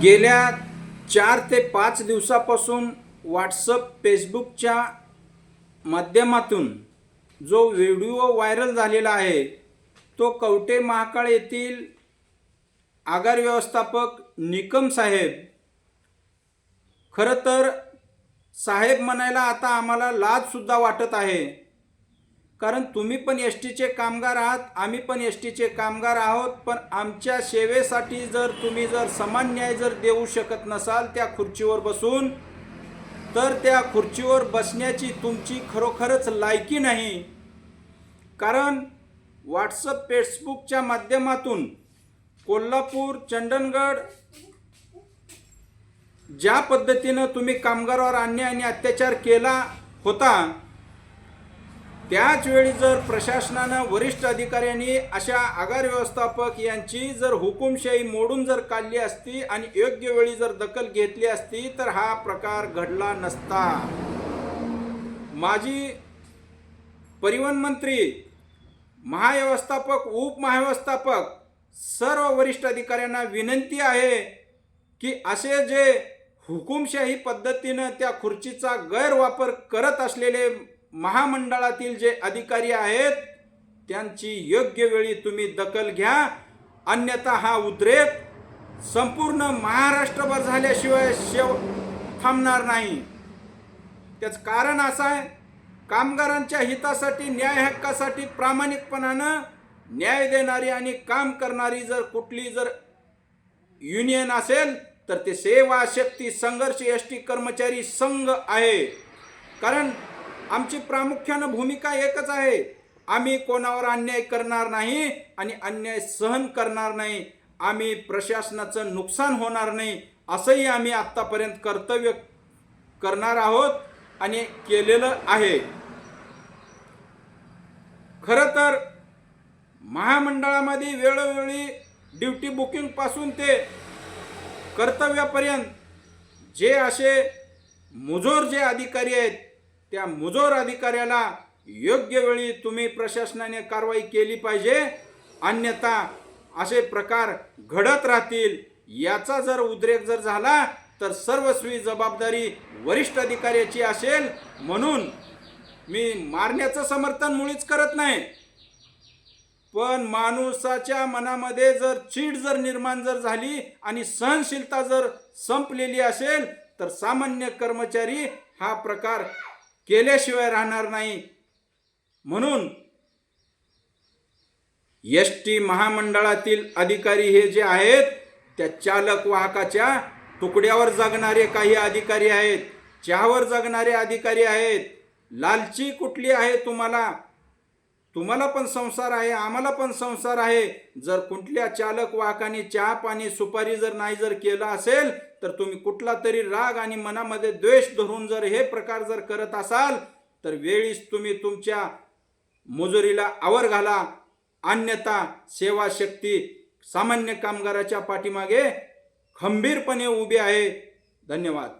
गेल्या चार ते पाच दिवसापासून व्हॉट्सअप फेसबुकच्या माध्यमातून जो व्हिडिओ व्हायरल झालेला आहे तो कवटे महाकाळ येथील आगार व्यवस्थापक निकम साहेब. खरं तर साहेब म्हणायला आता आम्हाला लाजसुद्धा वाटत आहे. कारण तुम्ही पण एस टीचे कामगार आहात आम्ही पण एस टीचे कामगार आहोत पण आमच्या सेवेसाठी जर तुम्ही जर समान न्याय जर देऊ शकत नसाल त्या खुर्चीवर बसून तर त्या खुर्चीवर बसण्याची तुमची खरोखरच लायकी नाही. कारण व्हॉट्सअप फेसबुकच्या माध्यमातून कोल्हापूर चंदनगड ज्या पद्धतीनं तुम्ही कामगारावर अन्याय आणि अत्याचार केला होता त्याच वेळी जर प्रशासनानं वरिष्ठ अधिकाऱ्यांनी अशा आगार व्यवस्थापक यांची जर हुकुमशाही मोडून जर काढली असती आणि योग्य वेळी जर दखल घेतली असती तर हा प्रकार घडला नसता. माजी परिवहन मंत्री महाव्यवस्थापक उपमहाव्यवस्थापक सर्व वरिष्ठ अधिकाऱ्यांना विनंती आहे की असे जे हुकुमशाही पद्धतीनं त्या खुर्चीचा गैरवापर करत असलेले महामंडळातील जे अधिकारी आहेत त्यांची योग्य वेळी तुम्ही दखल घ्या. अन्यथा हा उद्रेक संपूर्ण महाराष्ट्रभर झाल्याशिवाय शेव थांबणार नाही. त्याचं कारण असं आहे कामगारांच्या हितासाठी न्याय हक्कासाठी प्रामाणिकपणानं न्याय देणारी आणि काम करणारी जर कुठली जर युनियन असेल तर ते सेवा शक्ती संघर्ष एस टी कर्मचारी संघ आहे. कारण आमची प्रामुख्यानं भूमिका एकच आहे. आम्ही कोणावर अन्याय करणार नाही आणि अन्याय सहन करणार नाही. आम्ही प्रशासनाचं नुकसान होणार नाही असंही आम्ही आत्तापर्यंत कर्तव्य करणार आहोत आणि केलेलं आहे. खरं तर महामंडळामध्ये वेळोवेळी ड्युटी बुकिंगपासून ते कर्तव्यापर्यंत जे असे मुजोर जे अधिकारी आहेत त्या मुजोर अधिकाऱ्याला योग्य वेळी तुम्ही प्रशासनाने कारवाई केली पाहिजे. अन्यथा असे प्रकार घडत राहतील. याचा जर उद्रेक जर झाला तर सर्वस्वी जबाबदारी वरिष्ठ अधिकाऱ्याची असेल. म्हणून मी मारण्याचं समर्थन मुळीच करत नाही. पण माणूसाच्या मनामध्ये जर चीड जर निर्माण जर झाली आणि सहनशीलता जर संपलेली असेल तर सामान्य कर्मचारी हा प्रकार केल्याशिवाय राहणार नाही. म्हणून एस टी महामंडळातील अधिकारी हे जे आहेत त्या चालक वाहकाच्या तुकड्यावर जगणारे काही अधिकारी आहेत. चहावर जगणारे अधिकारी आहेत लालची कुठली आहे तुम्हाला? तुम्हाला पण संसार आहे आम्हाला पण संसार आहे. जर कुठल्या चालक वाहकाने चहा पाणी सुपारी जर नाही जर केला असेल तर तुम्ही कुठला तरी राग आणि मनामध्ये द्वेष धरून जर हे प्रकार जर करत असाल तर वेळीच तुम्ही तुमच्या मुजुरीला आवर घाला. अन्यथा सेवा शक्ती सामान्य कामगाराच्या पाठीमागे खंबीरपणे उभी आहे. धन्यवाद.